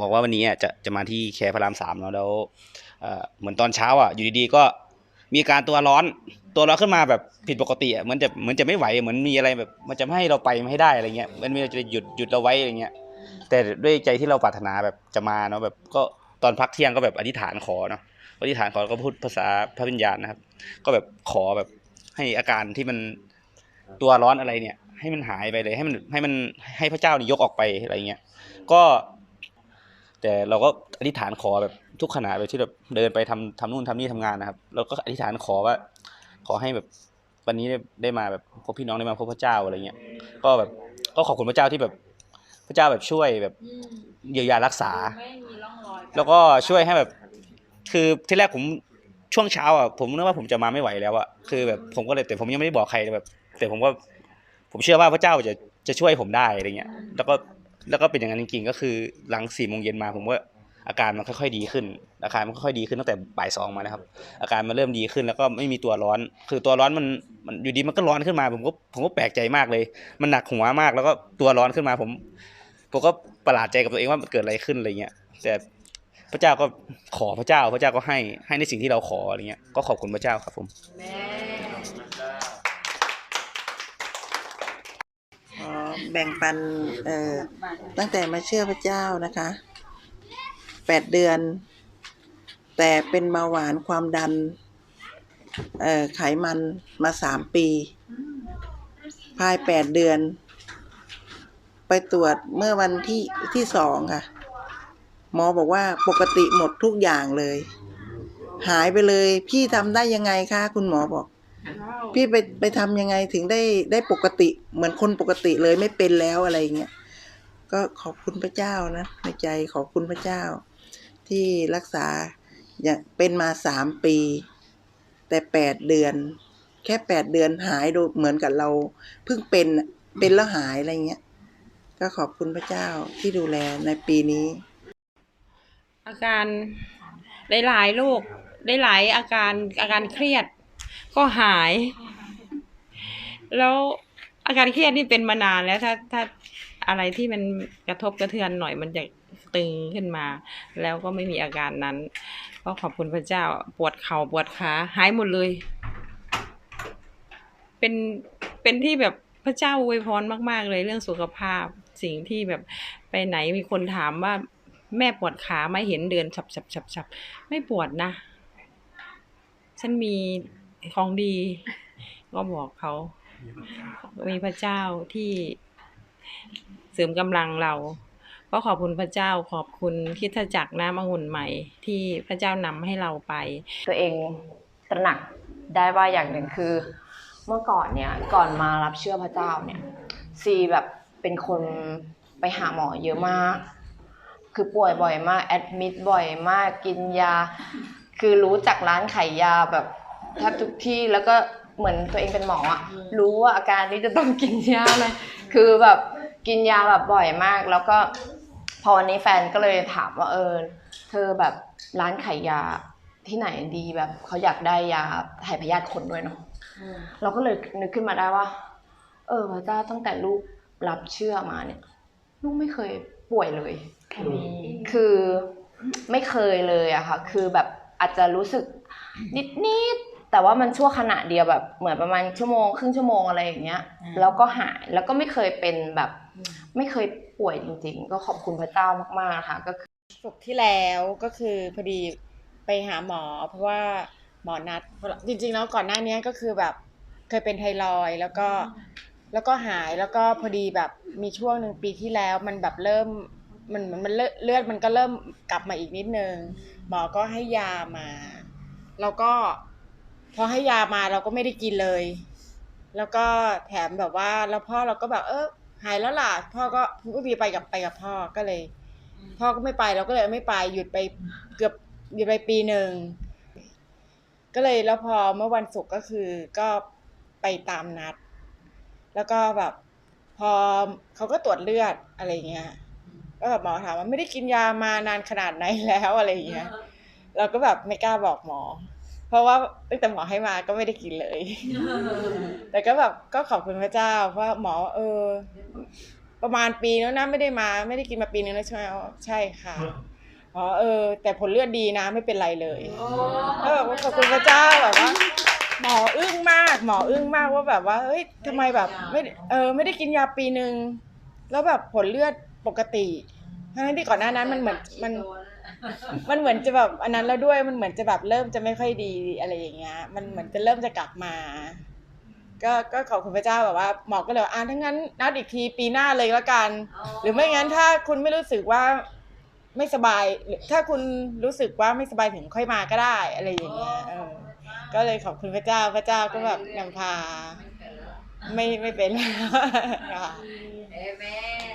บอกว่าวันนี้จะจะมาที่แคร์พระรามสามเนาะแล้วเหมือนตอนเช้าอะอยู่ดีๆก็มีการตัวร้อน ตัวร้อนขึ้นมาแบบผิดปกติอะเหมือนจะเหมือนจะไม่ไหวเหมือนมีอะไรแบบมันจะไม่ให้เราไปไม่ได้อะไรเงี้ยมันมีจะหยุดหยุดเราไว้อะไรเงี้ย แต่ด้วยใจที่เราปรารถนาแบบจะมาเนาะแบบก็ตอนพักเที่ยงก็แบบอธิษฐานขอเนาะอธิษฐานขอก็พูดภาษาพระวิญญาณนะครับ ก็แบบขอแบบให้อาการที่มันตัวร้อนอะไรเนี่ย ให้มันหายไปเลยให้มันให้มันให้พระเจ้านี่ยกออกไปอะไรเงี้ย ก็ แต่เราก็อธิษฐานขอแบบทุกขณะแบบที่แบบเดินไปทำทำนู่นทำนี่ทำงานนะครับเราก็อธิษฐานขอว่า ขอให้แบบวันนี้ได้ได้มาแบบพบพี่น้องได้มาพบพระเจ้าอะไรเงี้ย ก็แบบก็ขอบคุณพระเจ้าที่แบบพระเจ้าแบบช่วยแบบเยียวยารักษาไม่มีร่องรอยแล้วก็ช่วยให้แบบ คือที่แรกผมช่วงเช้าอะผมนึกว่าผมจะมาไม่ไหวแล้วอะคือแบบผมก็เลยแต่ผมยังไม่ได้บอกใครแบบ แต่ผมก็ผมเชื่อว่าพระเจ้าจะจะช่วยผมได้อะไรเงี้ย แล้วก็ แล้วก็เป็นอย่างนั้นจริงๆ ก็คือหลังสี่โมงเย็นมาผมว่าอาการมันค่อยๆดีขึ้น อาการมันค่อยๆดีขึ้นตั้งแต่บ่ายสองมานะครับ อาการมันเริ่มดีขึ้นแล้วก็ไม่มีตัวร้อน คือตัวร้อนมันมันอยู่ดีมันก็ร้อนขึ้นมา ผมก็ผมก็แปลกใจมากเลย มันหนักหัวมากแล้วก็ตัวร้อนขึ้นมาผมผมก็ประหลาดใจกับตัวเองว่ามันเกิดอะไรขึ้นอะไรเงี้ย แต่พระเจ้าก็ขอพระเจ้า พระเจ้าก็ให้ให้ในสิ่งที่เราขออะไรเงี้ย ก็ขอบคุณพระเจ้าครับผม แบ่งปันเอ่อตั้งแต่มาเชื่อพระเจ้านะคะแปดเดือน แต่เป็นเบาหวานความดันเอ่อไขมันมาสามปี ภายแปดเดือน ไปตรวจเมื่อวันที่ที่สองค่ะ หมอบอกว่าปกติหมดทุกอย่างเลย หายไปเลย พี่ทำได้ยังไงคะ คุณหมอบอก พี่ไปไปทำยังไงถึงได้ได้ปกติเหมือนคนปกติเลยไม่เป็นแล้วอะไรเงี้ยก็ขอบคุณพระเจ้านะในใจขอบคุณพระเจ้า ที่รักษาอย่างเป็นมาสามปี แต่แปดเดือน แค่แปดเดือนหายโดยเหมือนกับเราเพิ่งเป็นน่ะเป็นแล้วหายอะไรเงี้ยก็ขอบคุณพระเจ้าที่ดูแลในปีนี้ อาการหลายๆโรคได้หลายๆอาการอาการเครียด ก็หาย แล้วอาการเครียดนี่เป็นมานานแล้วถ้าถ้าอะไรที่มันกระทบกระเทือนหน่อยมันจะตึงขึ้นมา แล้วก็ไม่มีอาการนั้น ก็ขอบคุณพระเจ้าปวดเข่าปวดขาหายหมดเลย เป็นเป็นที่แบบพระเจ้าอวยพรมาก ๆ เลยเรื่องสุขภาพสิ่งที่แบบไปไหนมีคนถามว่าแม่ปวดขาไม่เห็นเดินฉับฉับฉับฉับไม่ปวดนะ ฉันมี ของดี ก็บอกเขา มีพระเจ้าที่เสริมกำลังเรา ก็ขอบคุณพระเจ้าขอบคุณคริดจักรน้ำองุ่นใหม่ ที่พระเจ้านำให้เราไป ตัวเองตระหนักได้ว่าอย่างหนึ่งคือ เมื่อก่อนเนี่ยก่อนมารับเชื่อพระเจ้าเนี่ย ซีแบบเป็นคนไปหาหมอเยอะมาก คือป่วยบ่อยมากแอดมิดบ่อยมากกินยา คือรู้จักร้านขายยาแบบ แทบทุกที่แล้วก็เหมือนตัวเองเป็นหมออะรู้ว่าอาการนี้จะต้องกินยาเลยคือแบบกินยาแบบบ่อยมาก แล้วก็พอวันนี้แฟนก็เลยถามว่าเออเธอแบบร้านขายยาที่ไหนดีแบบเขาอยากได้ยาถ่ายพยาธิคนด้วยเนาะเราก็เลยนึกขึ้นมาได้ว่า เออพระเจ้าตั้งแต่ลูกรับเชื่อมาเนี่ย ลูกไม่เคยป่วยเลยคือไม่เคยเลยอะค่ะ คือแบบอาจจะรู้สึกนิดๆ แต่ว่ามันชั่วขณะเดียวแบบเหมือนประมาณชั่วโมงครึ่งชั่วโมงอะไรอย่างเงี้ยอืมแล้วก็หายแล้วก็ไม่เคยเป็นแบบ ไม่เคยป่วยจริง ๆ ก็ขอบคุณพระเจ้ามากๆนะคะก็คือศุกร์ที่แล้วก็คือพอดีไปหาหมอ เพราะว่าหมอนัดจริง ๆ แล้วก่อนหน้านี้ก็คือแบบเคยเป็นไทรอยด์แล้วก็แล้วก็หายแล้วก็พอดีแบบมีช่วงหนึ่งปีที่แล้วมันแบบเริ่มมันมันมันเลือดเลือดมันก็เริ่มกลับมาอีกนิดนึงหมอก็ให้ยามา แล้วก็ พอให้ยามาเราก็ไม่ได้กินเลย แล้วก็แถมแบบว่าแล้วพ่อเราก็แบบเออหายแล้วล่ะ พ่อก็ก็ดีไปกับไปกับพ่อก็เลย พ่อก็ไม่ไปเราก็เลยไม่ไปหยุดไปเกือบหยุดไปปีหนึ่งก็เลยแล้วพอเมื่อวันศุกร์ก็คือก็ไปตามนัด แล้วก็แบบ พอเขาก็ตรวจเลือดอะไรเงี้ยก็แบบหมอถามว่าไม่ได้กินยามานานขนาดไหนแล้วอะไรเงี้ยเราก็แบบไม่กล้าบอกหมอ ราะว่าตั้งแต่หมอให้มาก็ไม่ได้กินเลย แต่ก็แบบก็ขอบคุณพระเจ้าเพราะหมอว่าเออปประมาณปีแล้วนะไม่ได้มา ไม่ได้กินมาปีนึงแล้วใช่ไหมอ๋อใช่ค่ะอ๋อเออ แต่ผลเลือดดีนะไม่เป็นไรเลยแล้วแบบว่าขอบคุณพระเจ้าแบบว่าหมออึ้งมาก หมออึ้งมากว่าแบบว่าเฮ้ยทำไมแบบไม่เออไม่ได้กินยาปีนึงแล้วแบบผลเลือดปกติทั้งที่ก่อนหน้านั้นมันเหมือนมัน มันเหมือนจะแบบอันนั้นแล้วด้วยมันเหมือนจะแบบเริ่มจะไม่ค่อยดีอะไรอย่างเงี้ย มันเหมือนจะเริ่มจะกลับมา ก็ก็ขอบคุณพระเจ้าแบบว่าหมอก็เลยว่าอ่าถ้างั้นนัดอีกทีปีหน้าเลยละกัน หรือไม่งั้นถ้าคุณไม่รู้สึกว่าไม่สบายหรือถ้าคุณรู้สึกว่าไม่สบายถึงค่อยมาก็ได้อะไรอย่างเงี้ยเออก็เลยขอบคุณพระเจ้าพระเจ้าก็แบบนำพา ไม่ไม่เป็นแล้วค่ะ Amen